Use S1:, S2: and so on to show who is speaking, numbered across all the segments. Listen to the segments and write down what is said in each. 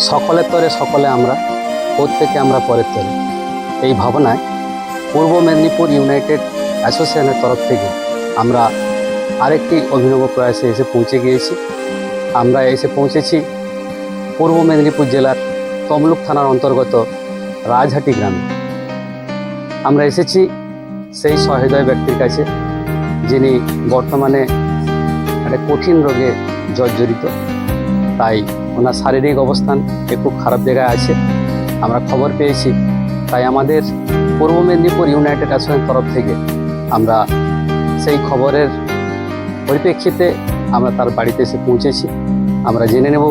S1: সকলের তরে সকলে আমরা, প্রত্যেকে আমরা পরের তরে। এই ভাবনায় পূর্ব মেদিনীপুর ইউনাইটেড অ্যাসোসিয়েশনের তরফ থেকে আমরা আরেকটি অভিনব প্রয়াসে এসে পৌঁছে গিয়েছি। আমরা এসে পৌঁছেছি পূর্ব মেদিনীপুর জেলার তমলুক থানার অন্তর্গত রাজহাটি গ্রামে। আমরা এসেছি সেই সহৃদয় ব্যক্তির কাছে, যিনি বর্তমানে একটা কঠিন রোগে জর্জরিত। তাই ওনার শারীরিক অবস্থান একটু খারাপ জায়গায় আছে। আমরা খবর পেয়েছি, তাই আমাদের পূর্ব মেদিনীপুর ইউনাইটেড অ্যাসোসিয়েশন তরফ থেকে আমরা সেই খবরের পরিপ্রেক্ষিতে আমরা তার বাড়িতে এসে পৌঁছেছি। আমরা জেনে নেব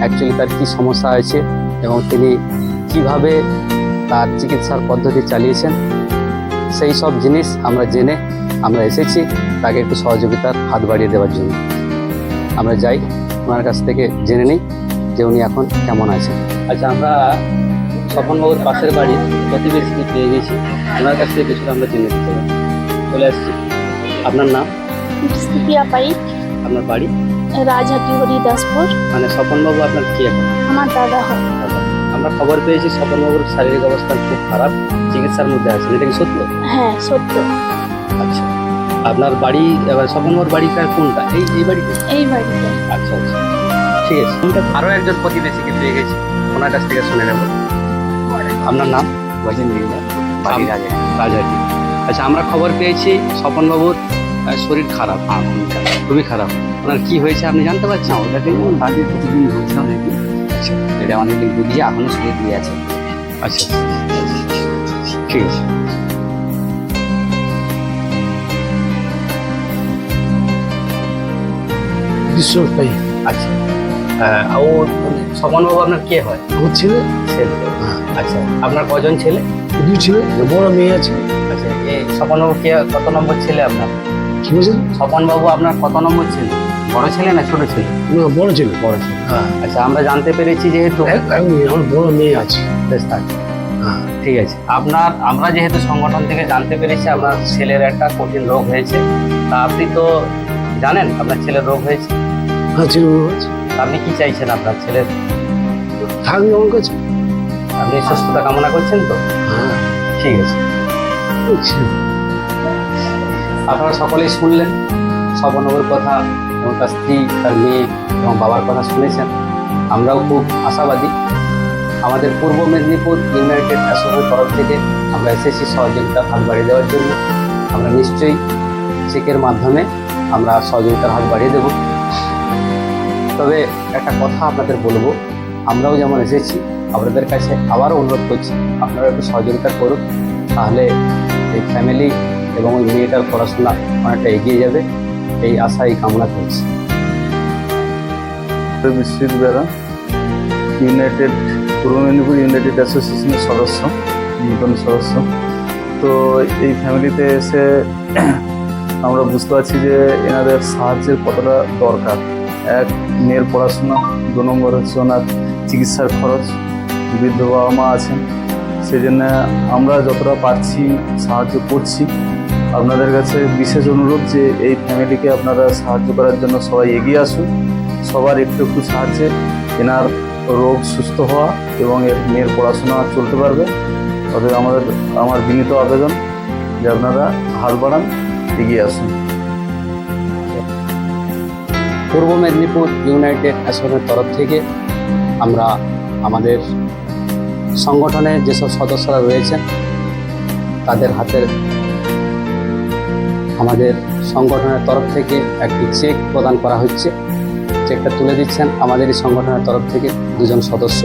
S1: অ্যাকচুয়ালি তার কী সমস্যা আছে এবং তিনি কীভাবে তার চিকিৎসার পদ্ধতি চালিয়েছেন। সেই সব জিনিস আমরা জেনে আমরা এসেছি, তাকে একটু সহযোগিতার হাত বাড়িয়ে দেওয়ার জন্য। আমরা যাই। ওনার কাছ থেকে জেনে নিই যে উনি এখন কেমন আছেন। আচ্ছা আমরা স্বপনবাবুর পাশের বাড়ির প্রতিবেশীকে পেয়ে গেছি ওনার কাছ থেকে কিছুটা আমরা জেনে দিতে পারি। চলে আসছি। আপনার নাম?
S2: পাইক
S1: আপনার বাড়ি?
S2: রাজহাটি হরিদাসপুর।
S1: মানে স্বপনবাবু আপনার কি এখন?
S2: আমার দাদা হয়।
S1: আমরা খবর পেয়েছি স্বপনবাবুর শারীরিক অবস্থা খুব খারাপ চিকিৎসার মধ্যে আছেন। এটা কি সত্য?
S2: হ্যাঁ সত্য।
S1: আচ্ছা। আপনার বাড়ি এবার স্বপনবাবুর বাড়িটা কোনটা? এই এই বাড়িতে?
S2: এই বাড়িতে।
S1: আচ্ছা আচ্ছা। ঠিক আছে। আমরা আরও একজন প্রতিবেশীকে পেয়ে গেছি। ওনার কাছ থেকে শুনে নেব। আপনার নাম?
S3: গজেন বিল্লা বাড়ি রাজা।
S1: রাজহাটি আচ্ছা আমরা খবর পেয়েছি স্বপনবাবুর আহ, শরীর খারাপ।
S3: হ্যাঁ খুবই খারাপ।
S1: ওনার কি হয়েছে আপনি জানতে পারছেন?
S3: ওটাকে যেমন বাড়ি প্রতিদিন ঘুরছে অনেকদিন
S1: আচ্ছা।
S3: এটা অনেকদিন ঘুরিয়ে এখনও শুয়ে দিয়ে আছে।
S1: আচ্ছা। ঠিক আছে।
S4: ঈশ্বর পাই
S1: আচ্ছা। হ্যাঁ ও স্বপনবাবু আপনার কে হয়?
S4: আমার ছেলে।
S1: ছেলে। আচ্ছা আপনার কজন ছেলে?
S4: দুই ছেলে বড় মেয়ে আছে।
S1: আচ্ছা এই স্বপনবাবু কে কত নম্বর ছেলে আপনার?
S4: কি বলছেন?
S1: স্বপনবাবু আপনার কত নম্বর ছেলে? বড় ছেলে না ছোট ছেলে?
S4: না বড় ছেলে।
S1: বড় ছেলে।
S4: হ্যাঁ।
S1: আচ্ছা আমরা জানতে পেরেছি যেহেতু
S4: আমার বড় মেয়ে আছে।
S1: বেশ থাক।
S4: হ্যাঁ।
S1: ঠিক আছে। আপনার আমরা যেহেতু সংগঠন থেকে জানতে পেরেছি আপনার ছেলের একটা কঠিন রোগ হয়েছে। তা আপনি তো জানেন আপনার ছেলের রোগ হয়েছে?
S4: হ্যাঁ
S1: আপনি কি চাইছেন আপনার ছেলের?
S4: থাকবে আমার কাছে।
S1: আপনি সুস্থতা কামনা করছেন তো?
S4: হ্যাঁ।
S1: ঠিক আছে। আপনারা সকলেই শুনলেন স্বপনবর কথা এবং তার স্ত্রী তার মেয়ে এবং বাবার কথা শুনেছেন। আমরাও খুব আশাবাদী। আমাদের পূর্ব মেদিনীপুর ইউনাইটেড অ্যাসোসিয়েশনের তরফ থেকে আমরা এসেছি সহযোগিতা হাত বাড়িয়ে দেওয়ার জন্য। আমরা নিশ্চয়ই চেকের মাধ্যমে আমরা সহযোগিতার হাত বাড়িয়ে দেব। তবে একটা কথা আপনাদের বলব, আমরাও যেমন এসেছি, আপনাদের কাছে আবারও অনুরোধ করছি, আপনারা একটু সহযোগিতা করুন, তাহলে এই ফ্যামিলি এবং ওই মেয়েটার পড়াশোনা অনেকটা এগিয়ে যাবে, এই আশাই কামনা করছি।
S5: ইউনাইটেড পূর্ব মেদিনীপুর ইউনাইটেড অ্যাসোসিয়েশনের সদস্য নূতন সদস্য। তো এই ফ্যামিলিতে এসে আমরা বুঝতে পারছি যে এনাদের সাহায্যের কতটা দরকার। এক, মেয়ের পড়াশোনা, দু নম্বর হচ্ছে ওনার চিকিৎসার খরচ, বৃদ্ধ বাবা মা আছেন। সেই জন্য আমরা যতটা পারছি সাহায্য করছি। আপনাদের কাছে বিশেষ অনুরোধ যে এই ফ্যামিলিকে আপনারা সাহায্য করার জন্য সবাই এগিয়ে আসুন। সবার একটু একটু সাহায্যে এনার রোগ সুস্থ হওয়া এবং এর মেয়ের পড়াশোনা চলতে পারবে। অতএব আমাদের, আমার বিনীত আবেদন যে আপনারা হাত বাড়ান। এগিয়ে আসুন।
S1: পূর্ব মেদিনীপুর ইউনাইটেড অ্যাসোসিয়েশনের তরফ থেকে আমরা আমাদের সংগঠনের যেসব সদস্যরা রয়েছেন, তাদের হাতের আমাদের সংগঠনের তরফ থেকে একটি চেক প্রদান করা হচ্ছে। চেকটা তুলে দিচ্ছেন আমাদের এই সংগঠনের তরফ থেকে দুজন সদস্য।